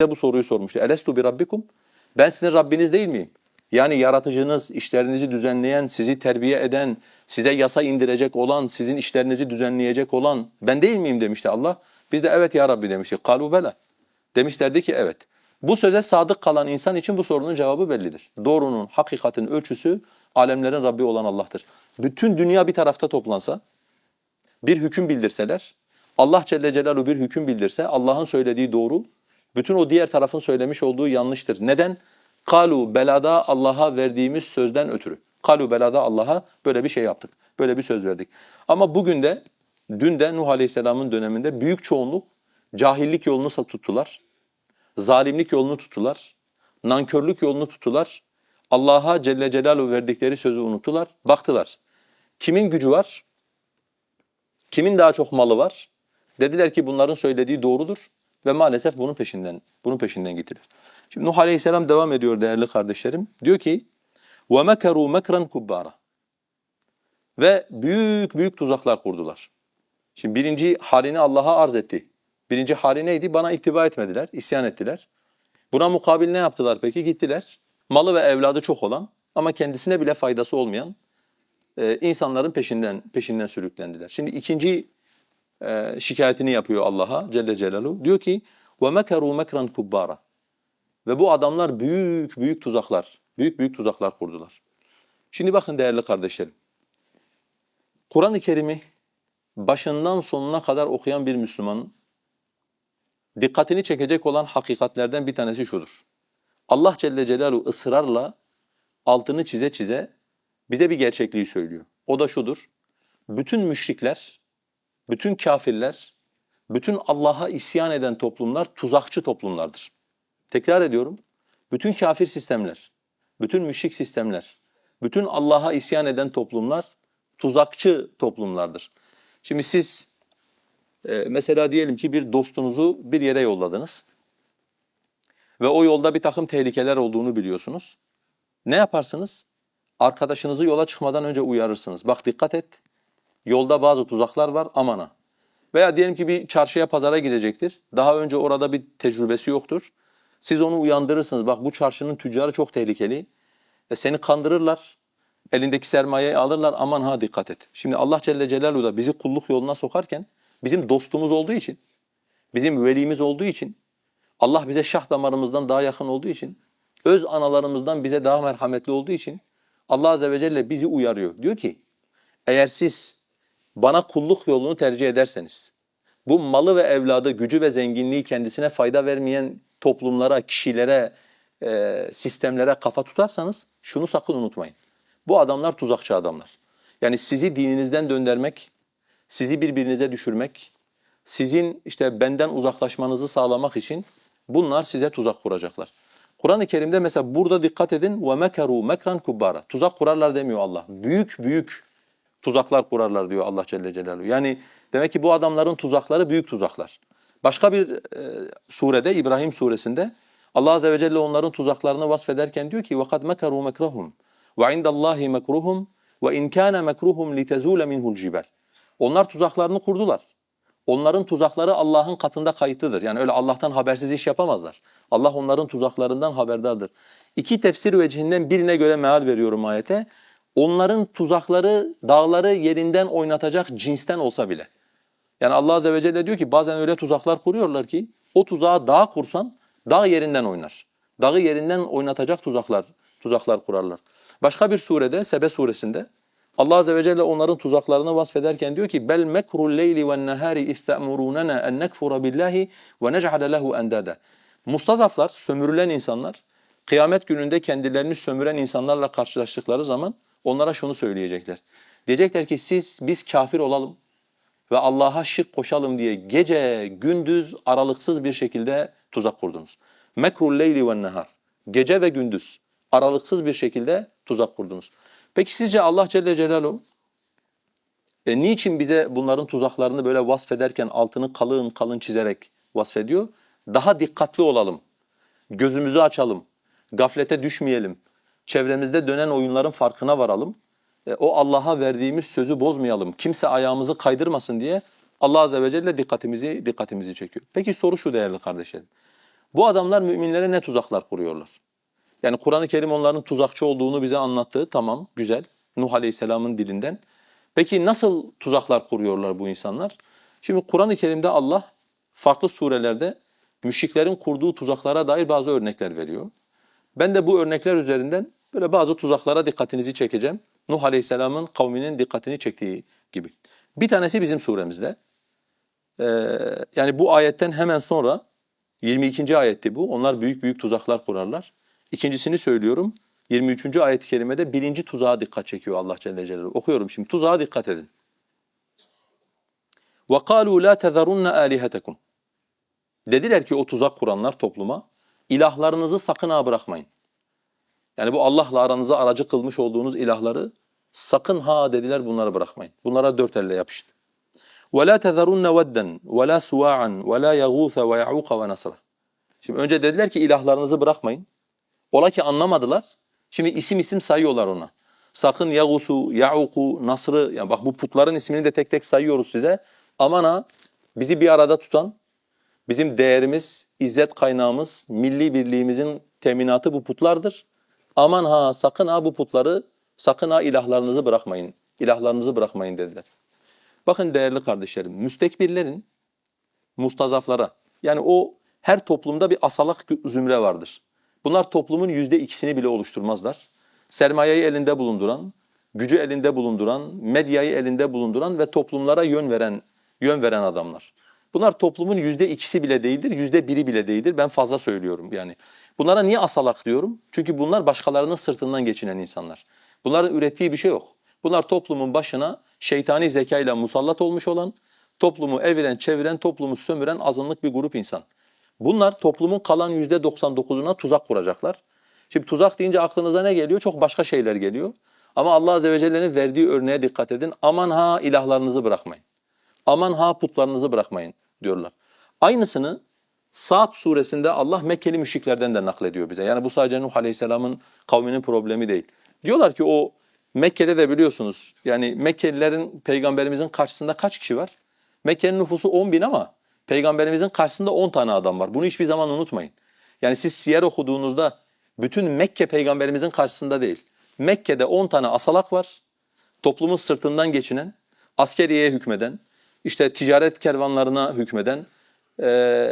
de bu soruyu sormuştu. Elestu bi rabbikum? Ben sizin Rabbiniz değil miyim? Yani yaratıcınız, işlerinizi düzenleyen, sizi terbiye eden, size yasa indirecek olan, sizin işlerinizi düzenleyecek olan ben değil miyim demişti Allah. Biz de evet ya Rabbi demiştik. Kalu bela. Demişlerdi ki evet. Bu söze sadık kalan insan için bu sorunun cevabı bellidir. Doğrunun, hakikatin ölçüsü alemlerin Rabbi olan Allah'tır. Bütün dünya bir tarafta toplansa, bir hüküm bildirseler, Allah Celle Celaluhu bir hüküm bildirse Allah'ın söylediği doğru, bütün o diğer tarafın söylemiş olduğu yanlıştır. Neden? Kalu belada Allah'a verdiğimiz sözden ötürü. Kalu belada Allah'a böyle bir şey yaptık. Böyle bir söz verdik. Ama bugün de, dün de Nuh Aleyhisselam'ın döneminde büyük çoğunluk cahillik yolunu tuttular. Zalimlik yolunu tuttular. Nankörlük yolunu tuttular. Allah'a Celle Celaluhu verdikleri sözü unuttular. Baktılar. Kimin gücü var? Kimin daha çok malı var? Dediler ki bunların söylediği doğrudur ve maalesef bunun peşinden bunun peşinden gittiler. Şimdi Nuh Aleyhisselam devam ediyor değerli kardeşlerim. Diyor ki: "Ve mekaru mekran kubbara." Ve büyük büyük tuzaklar kurdular. Şimdi birinci halini Allah'a arz etti. Birinci hali neydi? Bana ittiba etmediler, isyan ettiler. Buna mukabil ne yaptılar peki? Gittiler. Malı ve evladı çok olan ama kendisine bile faydası olmayan e, insanların peşinden peşinden sürüklendiler. Şimdi ikinci e, şikayetini yapıyor Allah'a Celle Celaluhu. Diyor ki وَمَكَرُوا مَكْرًا كُبَّارًا Ve bu adamlar büyük büyük tuzaklar, büyük büyük tuzaklar kurdular. Şimdi bakın değerli kardeşlerim. Kur'an-ı Kerim'i başından sonuna kadar okuyan bir Müslümanın dikkatini çekecek olan hakikatlerden bir tanesi şudur. Allah Celle Celaluhu ısrarla altını çize çize bize bir gerçekliği söylüyor. O da şudur. Bütün müşrikler, bütün kafirler, bütün Allah'a isyan eden toplumlar tuzakçı toplumlardır. Tekrar ediyorum. Bütün kafir sistemler, bütün müşrik sistemler, bütün Allah'a isyan eden toplumlar tuzakçı toplumlardır. Şimdi siz e, mesela diyelim ki bir dostunuzu bir yere yolladınız ve o yolda bir takım tehlikeler olduğunu biliyorsunuz. Ne yaparsınız? Arkadaşınızı yola çıkmadan önce uyarırsınız. Bak dikkat et, yolda bazı tuzaklar var amana. Veya diyelim ki bir çarşıya pazara gidecektir. Daha önce orada bir tecrübesi yoktur. Siz onu uyandırırsınız. Bak bu çarşının tüccarı çok tehlikeli. E seni kandırırlar. Elindeki sermayeyi alırlar. Aman ha dikkat et. Şimdi Allah Celle Celaluhu da bizi kulluk yoluna sokarken bizim dostumuz olduğu için, bizim velimiz olduğu için, Allah bize şah damarımızdan daha yakın olduğu için, öz analarımızdan bize daha merhametli olduğu için Allah Azze ve Celle bizi uyarıyor. Diyor ki eğer siz bana kulluk yolunu tercih ederseniz, bu malı ve evladı, gücü ve zenginliği kendisine fayda vermeyen toplumlara, kişilere, e, sistemlere kafa tutarsanız şunu sakın unutmayın. Bu adamlar tuzakçı adamlar. Yani sizi dininizden döndürmek, sizi birbirinize düşürmek, sizin işte benden uzaklaşmanızı sağlamak için bunlar size tuzak kuracaklar. Kur'an-ı Kerim'de mesela burada dikkat edin ve mekaru mekran kubbara. Tuzak kurarlar demiyor Allah. Büyük büyük tuzaklar kurarlar diyor Allah Celle Celaluhu. Yani demek ki bu adamların tuzakları büyük tuzaklar. Başka bir e, surede İbrahim suresinde Allah azze ve celle onların tuzaklarını vasfederken diyor ki وَقَدْ مَكَرُوا مَكْرَهُمْ وَعِنْدَ اللّٰهِ مَكْرُهُمْ وَاِنْ كَانَ مَكْرُهُمْ لِتَزُولَ مِنْهُ الْجِبَالِ Onlar tuzaklarını kurdular. Onların tuzakları Allah'ın katında kayıtlıdır. Yani öyle Allah'tan habersiz iş yapamazlar. Allah onların tuzaklarından haberdardır. İki tefsir vecihinden birine göre meal veriyorum ayete. Onların tuzakları dağları yerinden oynatacak cinsten olsa bile. Yani Allah Azze ve Celle diyor ki bazen öyle tuzaklar kuruyorlar ki o tuzağı dağ kursan dağ yerinden oynar. Dağı yerinden oynatacak tuzaklar tuzaklar kurarlar. Başka bir surede Sebe suresinde Allah Azze ve Celle onların tuzaklarını vasfederken diyor ki bel mekrul leyli ven nehari istemurunana en nekfura billahi ve nec'ale lehu endada. Mustazaflar, sömürülen insanlar kıyamet gününde kendilerini sömüren insanlarla karşılaştıkları zaman onlara şunu söyleyecekler. Diyecekler ki siz biz kafir olalım ve Allah'a şirk koşalım diye gece gündüz aralıksız bir şekilde tuzak kurdunuz. Mekrul leyli ven nehar. Gece ve gündüz aralıksız bir şekilde tuzak kurdunuz. Peki sizce Allah Celle Celaluhu e, niçin bize bunların tuzaklarını böyle vasfederken altını kalın kalın çizerek vasfediyor? Daha dikkatli olalım, gözümüzü açalım, gaflete düşmeyelim, çevremizde dönen oyunların farkına varalım. E, o Allah'a verdiğimiz sözü bozmayalım, kimse ayağımızı kaydırmasın diye Allah Azze ve Celle dikkatimizi dikkatimizi çekiyor. Peki soru şu değerli kardeşlerim. Bu adamlar müminlere ne tuzaklar kuruyorlar? Yani Kur'an-ı Kerim onların tuzakçı olduğunu bize anlattı. Tamam, güzel. Nuh Aleyhisselam'ın dilinden. Peki nasıl tuzaklar kuruyorlar bu insanlar? Şimdi Kur'an-ı Kerim'de Allah farklı surelerde müşriklerin kurduğu tuzaklara dair bazı örnekler veriyor. Ben de bu örnekler üzerinden böyle bazı tuzaklara dikkatinizi çekeceğim. Nuh Aleyhisselam'ın kavminin dikkatini çektiği gibi. Bir tanesi bizim suremizde. Ee, yani bu ayetten hemen sonra 22. ayetti bu. Onlar büyük büyük tuzaklar kurarlar. İkincisini söylüyorum. 23. ayet-i kerimede birinci tuzağa dikkat çekiyor Allah Celle Celaluhu. Okuyorum şimdi. Tuzağa dikkat edin. وَقَالُوا لَا تَذَرُنَّ آلِهَتَكُمْ Dediler ki o tuzak kuranlar topluma, ilahlarınızı sakın ha bırakmayın. Yani bu Allah'la aranıza aracı kılmış olduğunuz ilahları sakın ha dediler bunları bırakmayın. Bunlara dört elle yapışın. وَلَا تَذَرُنَّ وَدًّا وَلَا سُوَاعًا وَلَا يَغُوثَ وَيَعُوقَ وَنَصْرًا Şimdi önce dediler ki ilahlarınızı bırakmayın. Ola ki anlamadılar. Şimdi isim isim sayıyorlar ona. Sakın Yağus'u, Ya'uku, Nasr'ı, yani bak bu putların ismini de tek tek sayıyoruz size. Aman ha bizi bir arada tutan, bizim değerimiz, izzet kaynağımız, milli birliğimizin teminatı bu putlardır. Aman ha sakın ha bu putları, sakın ha ilahlarınızı bırakmayın. İlahlarınızı bırakmayın dediler. Bakın değerli kardeşlerim, müstekbirlerin mustazaflara, yani o her toplumda bir asalak zümre vardır. Bunlar toplumun yüzde ikisini bile oluşturmazlar. Sermayeyi elinde bulunduran, gücü elinde bulunduran, medyayı elinde bulunduran ve toplumlara yön veren yön veren adamlar. Bunlar toplumun yüzde ikisi bile değildir, yüzde biri bile değildir. Ben fazla söylüyorum yani. Bunlara niye asalak diyorum? Çünkü bunlar başkalarının sırtından geçinen insanlar. Bunların ürettiği bir şey yok. Bunlar toplumun başına şeytani zekayla musallat olmuş olan, toplumu eviren, çeviren, toplumu sömüren azınlık bir grup insan. Bunlar toplumun kalan yüzde 99'una tuzak kuracaklar. Şimdi tuzak deyince aklınıza ne geliyor? Çok başka şeyler geliyor. Ama Allah Azze ve Celle'nin verdiği örneğe dikkat edin. Aman ha ilahlarınızı bırakmayın. Aman ha putlarınızı bırakmayın diyorlar. Aynısını Sa'd suresinde Allah Mekkeli müşriklerden de naklediyor bize. Yani bu sadece Nuh Aleyhisselam'ın kavminin problemi değil. Diyorlar ki o Mekke'de de biliyorsunuz yani Mekkelilerin peygamberimizin karşısında kaç kişi var? Mekke'nin nüfusu 10 bin ama peygamberimizin karşısında 10 tane adam var. Bunu hiçbir zaman unutmayın. Yani siz siyer okuduğunuzda bütün Mekke peygamberimizin karşısında değil. Mekke'de 10 tane asalak var. Toplumun sırtından geçinen, askeriyeye hükmeden, işte ticaret kervanlarına hükmeden, e,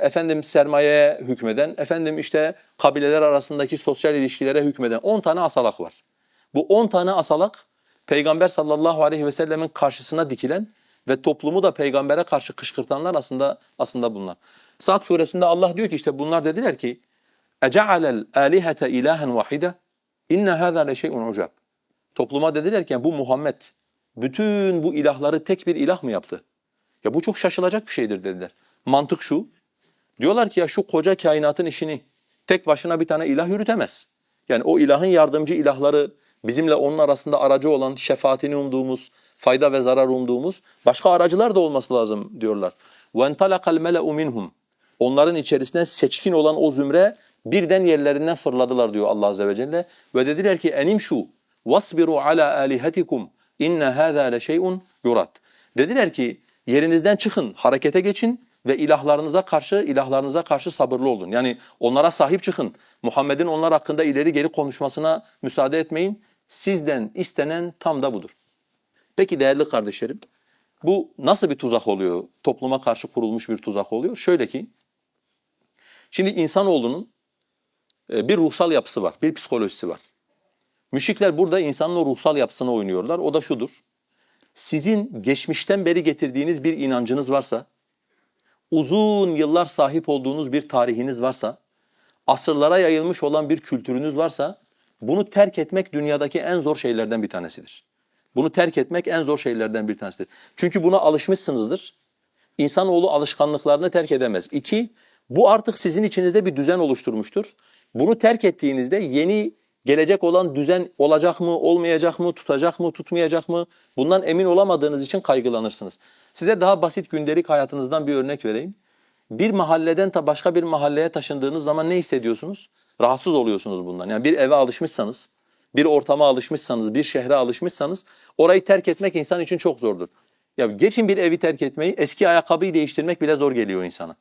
efendim sermayeye hükmeden, efendim işte kabileler arasındaki sosyal ilişkilere hükmeden 10 tane asalak var. Bu 10 tane asalak Peygamber sallallahu aleyhi ve sellemin karşısına dikilen ve toplumu da peygambere karşı kışkırtanlar aslında aslında bunlar. Saat suresinde Allah diyor ki işte bunlar dediler ki اَجَعَلَ الْآلِهَةَ اِلَٰهًا وَحِدًا اِنَّ هَذَا لَشَيْءٌ عُجَابٌ Topluma dediler ki bu Muhammed bütün bu ilahları tek bir ilah mı yaptı? Ya bu çok şaşılacak bir şeydir dediler. Mantık şu. Diyorlar ki ya şu koca kainatın işini tek başına bir tane ilah yürütemez. Yani o ilahın yardımcı ilahları bizimle onun arasında aracı olan şefaatini umduğumuz, fayda ve zarar umduğumuz başka aracılar da olması lazım diyorlar. وَاَنْتَلَقَ الْمَلَأُ مِنْهُمْ Onların içerisinden seçkin olan o zümre birden yerlerinden fırladılar diyor Allah Azze ve Celle. Ve dediler ki enim şu وَاصْبِرُوا عَلَى آلِهَتِكُمْ اِنَّ هَذَا لَشَيْءٌ يُرَدْ Dediler ki yerinizden çıkın, harekete geçin ve ilahlarınıza karşı ilahlarınıza karşı sabırlı olun. Yani onlara sahip çıkın. Muhammed'in onlar hakkında ileri geri konuşmasına müsaade etmeyin. Sizden istenen tam da budur. Peki değerli kardeşlerim, bu nasıl bir tuzak oluyor? Topluma karşı kurulmuş bir tuzak oluyor. Şöyle ki, şimdi insanoğlunun e, bir ruhsal yapısı var, bir psikolojisi var. Müşrikler burada insanın o ruhsal yapısını oynuyorlar. O da şudur. Sizin geçmişten beri getirdiğiniz bir inancınız varsa, uzun yıllar sahip olduğunuz bir tarihiniz varsa, asırlara yayılmış olan bir kültürünüz varsa, bunu terk etmek dünyadaki en zor şeylerden bir tanesidir. Bunu terk etmek en zor şeylerden bir tanesidir. Çünkü buna alışmışsınızdır. İnsanoğlu alışkanlıklarını terk edemez. İki, bu artık sizin içinizde bir düzen oluşturmuştur. Bunu terk ettiğinizde yeni gelecek olan düzen olacak mı, olmayacak mı, tutacak mı, tutmayacak mı? Bundan emin olamadığınız için kaygılanırsınız. Size daha basit gündelik hayatınızdan bir örnek vereyim. Bir mahalleden ta başka bir mahalleye taşındığınız zaman ne hissediyorsunuz? Rahatsız oluyorsunuz bundan. Yani bir eve alışmışsanız, bir ortama alışmışsanız, bir şehre alışmışsanız orayı terk etmek insan için çok zordur. Ya geçin bir evi terk etmeyi, eski ayakkabıyı değiştirmek bile zor geliyor insana.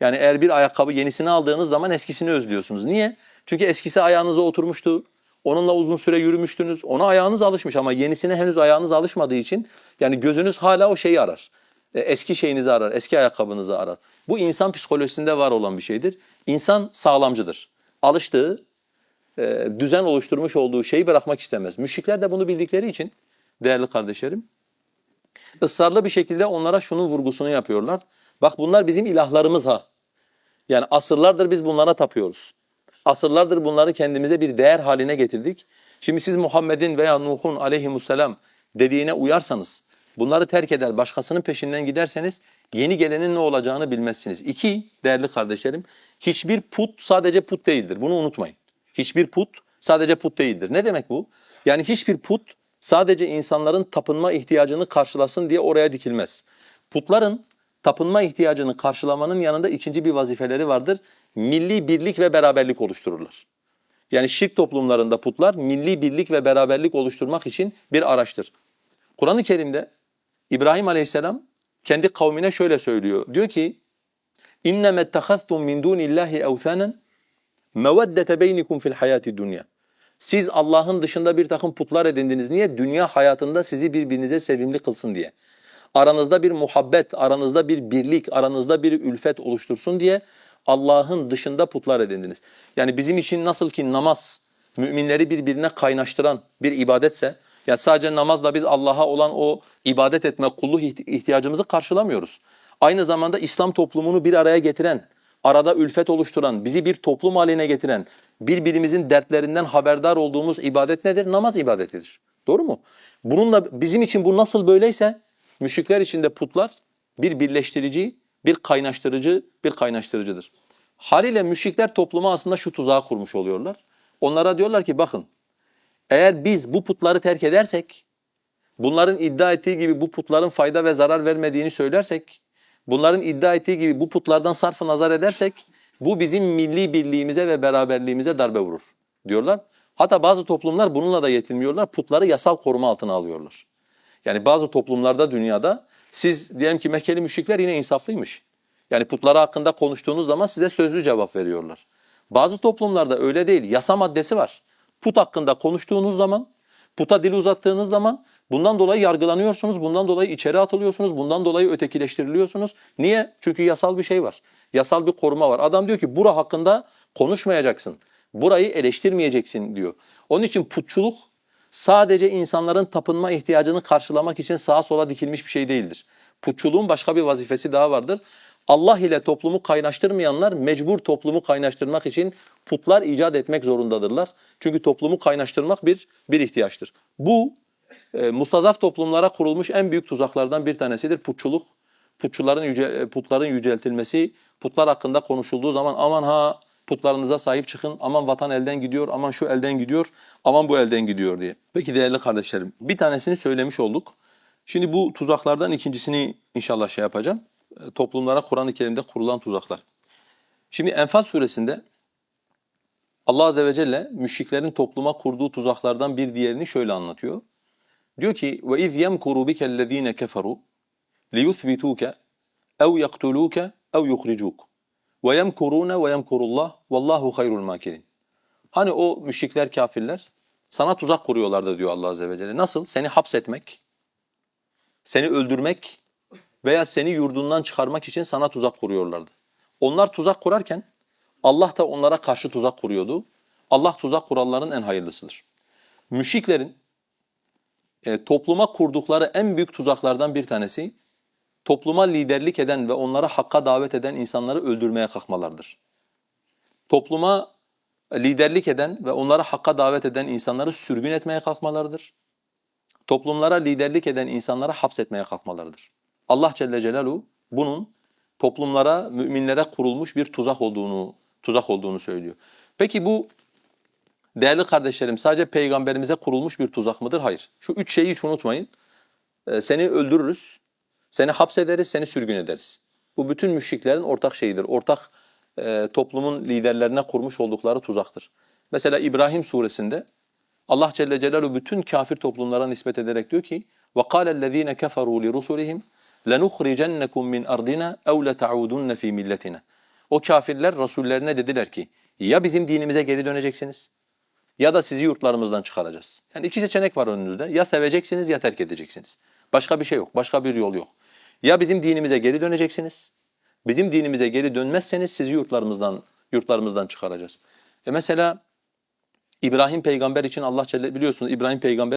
Yani eğer bir ayakkabı yenisini aldığınız zaman eskisini özlüyorsunuz. Niye? Çünkü eskisi ayağınıza oturmuştu. Onunla uzun süre yürümüştünüz. Ona ayağınız alışmış ama yenisine henüz ayağınız alışmadığı için yani gözünüz hala o şeyi arar. E, Eski şeyinizi arar, eski ayakkabınızı arar. Bu insan psikolojisinde var olan bir şeydir. İnsan sağlamcıdır. Alıştığı, e, düzen oluşturmuş olduğu şeyi bırakmak istemez. Müşrikler de bunu bildikleri için değerli kardeşlerim ısrarlı bir şekilde onlara şunun vurgusunu yapıyorlar. Bak bunlar bizim ilahlarımız ha. Yani asırlardır biz bunlara tapıyoruz. Asırlardır bunları kendimize bir değer haline getirdik. Şimdi siz Muhammed'in veya Nuh'un aleyhisselam dediğine uyarsanız, bunları terk eder, başkasının peşinden giderseniz yeni gelenin ne olacağını bilmezsiniz. İki, değerli kardeşlerim, hiçbir put sadece put değildir. Bunu unutmayın. Hiçbir put sadece put değildir. Ne demek bu? Yani hiçbir put sadece insanların tapınma ihtiyacını karşılasın diye oraya dikilmez. Putların tapınma ihtiyacını karşılamanın yanında ikinci bir vazifeleri vardır. Milli birlik ve beraberlik oluştururlar. Yani şirk toplumlarında putlar milli birlik ve beraberlik oluşturmak için bir araçtır. Kur'an-ı Kerim'de İbrahim Aleyhisselam kendi kavmine şöyle söylüyor. Diyor ki: "İnnemâ ettehaztum min dûnillâhi evthânen meveddete beynikum fil hayâti dunya." Siz Allah'ın dışında bir takım putlar edindiniz. Niye? Dünya hayatında sizi birbirinize sevimli kılsın diye. Aranızda bir muhabbet, aranızda bir birlik, aranızda bir ülfet oluştursun diye Allah'ın dışında putlar edindiniz. Yani bizim için nasıl ki namaz müminleri birbirine kaynaştıran bir ibadetse, yani sadece namazla biz Allah'a olan o ibadet etme, kulluk ihtiyacımızı karşılamıyoruz. Aynı zamanda İslam toplumunu bir araya getiren, arada ülfet oluşturan, bizi bir toplum haline getiren, birbirimizin dertlerinden haberdar olduğumuz ibadet nedir? Namaz ibadetidir. Doğru mu? Bununla bizim için bu nasıl böyleyse müşrikler için de putlar bir birleştirici, bir kaynaştırıcı, bir kaynaştırıcıdır. Haliyle müşrikler topluma aslında şu tuzağı kurmuş oluyorlar. Onlara diyorlar ki bakın eğer biz bu putları terk edersek, bunların iddia ettiği gibi bu putların fayda ve zarar vermediğini söylersek, bunların iddia ettiği gibi bu putlardan sarfı nazar edersek bu bizim milli birliğimize ve beraberliğimize darbe vurur diyorlar. Hatta bazı toplumlar bununla da yetinmiyorlar. Putları yasal koruma altına alıyorlar. Yani bazı toplumlarda dünyada siz diyelim ki Mekkeli müşrikler yine insaflıymış. Yani putları hakkında konuştuğunuz zaman size sözlü cevap veriyorlar. Bazı toplumlarda öyle değil. Yasa maddesi var. Put hakkında konuştuğunuz zaman, puta dil uzattığınız zaman bundan dolayı yargılanıyorsunuz, bundan dolayı içeri atılıyorsunuz, bundan dolayı ötekileştiriliyorsunuz. Niye? Çünkü yasal bir şey var. Yasal bir koruma var. Adam diyor ki bura hakkında konuşmayacaksın. Burayı eleştirmeyeceksin diyor. Onun için putçuluk sadece insanların tapınma ihtiyacını karşılamak için sağa sola dikilmiş bir şey değildir. Putçuluğun başka bir vazifesi daha vardır. Allah ile toplumu kaynaştırmayanlar mecbur toplumu kaynaştırmak için putlar icat etmek zorundadırlar. Çünkü toplumu kaynaştırmak bir bir ihtiyaçtır. Bu e, mustazaf toplumlara kurulmuş en büyük tuzaklardan bir tanesidir putçuluk. Putçuların yüce, putların yüceltilmesi, putlar hakkında konuşulduğu zaman aman ha putlarınıza sahip çıkın, aman vatan elden gidiyor, aman şu elden gidiyor, aman bu elden gidiyor diye. Peki değerli kardeşlerim, bir tanesini söylemiş olduk. Şimdi bu tuzaklardan ikincisini inşallah şey yapacağım. E, Toplumlara Kur'an-ı Kerim'de kurulan tuzaklar. Şimdi Enfal suresinde Allah azze ve celle müşriklerin topluma kurduğu tuzaklardan bir diğerini şöyle anlatıyor. Diyor ki ve iz yemkuru bikellezine keferu liyuthbituke ev yaktuluke ev yuhricuk ve yemkurune ve yemkurullah vallahu hayrul makirin. Hani o müşrikler kafirler sana tuzak kuruyorlardı diyor Allah azze ve celle. Nasıl? Seni hapsetmek, seni öldürmek veya seni yurdundan çıkarmak için sana tuzak kuruyorlardı. Onlar tuzak kurarken Allah da onlara karşı tuzak kuruyordu. Allah tuzak kuralların en hayırlısıdır. Müşriklerin e, topluma kurdukları en büyük tuzaklardan bir tanesi topluma liderlik eden ve onlara hakka davet eden insanları öldürmeye kalkmalardır. Topluma liderlik eden ve onlara hakka davet eden insanları sürgün etmeye kalkmalarıdır. Toplumlara liderlik eden insanları hapsetmeye kalkmalarıdır. Allah Celle Celaluhu bunun toplumlara, müminlere kurulmuş bir tuzak olduğunu tuzak olduğunu söylüyor. Peki bu değerli kardeşlerim sadece peygamberimize kurulmuş bir tuzak mıdır? Hayır. Şu üç şeyi hiç unutmayın. Ee, seni öldürürüz, seni hapsederiz, seni sürgün ederiz. Bu bütün müşriklerin ortak şeyidir. Ortak e, toplumun liderlerine kurmuş oldukları tuzaktır. Mesela İbrahim suresinde Allah Celle Celaluhu bütün kafir toplumlara nispet ederek diyor ki وَقَالَ الَّذ۪ينَ كَفَرُوا لِرُسُلِهِمْ لَنُخْرِجَنَّكُمْ مِنْ أَرْضِنَا اَوْ لَتَعُودُنَّ ف۪ي مِلَّتِنَا O kafirler rasullerine dediler ki ya bizim dinimize geri döneceksiniz ya da sizi yurtlarımızdan çıkaracağız. Yani iki seçenek var önünüzde. Ya seveceksiniz ya terk edeceksiniz. Başka bir şey yok. Başka bir yol yok. Ya bizim dinimize geri döneceksiniz. Bizim dinimize geri dönmezseniz sizi yurtlarımızdan yurtlarımızdan çıkaracağız. E mesela İbrahim peygamber için Allah Celle biliyorsunuz İbrahim peygamber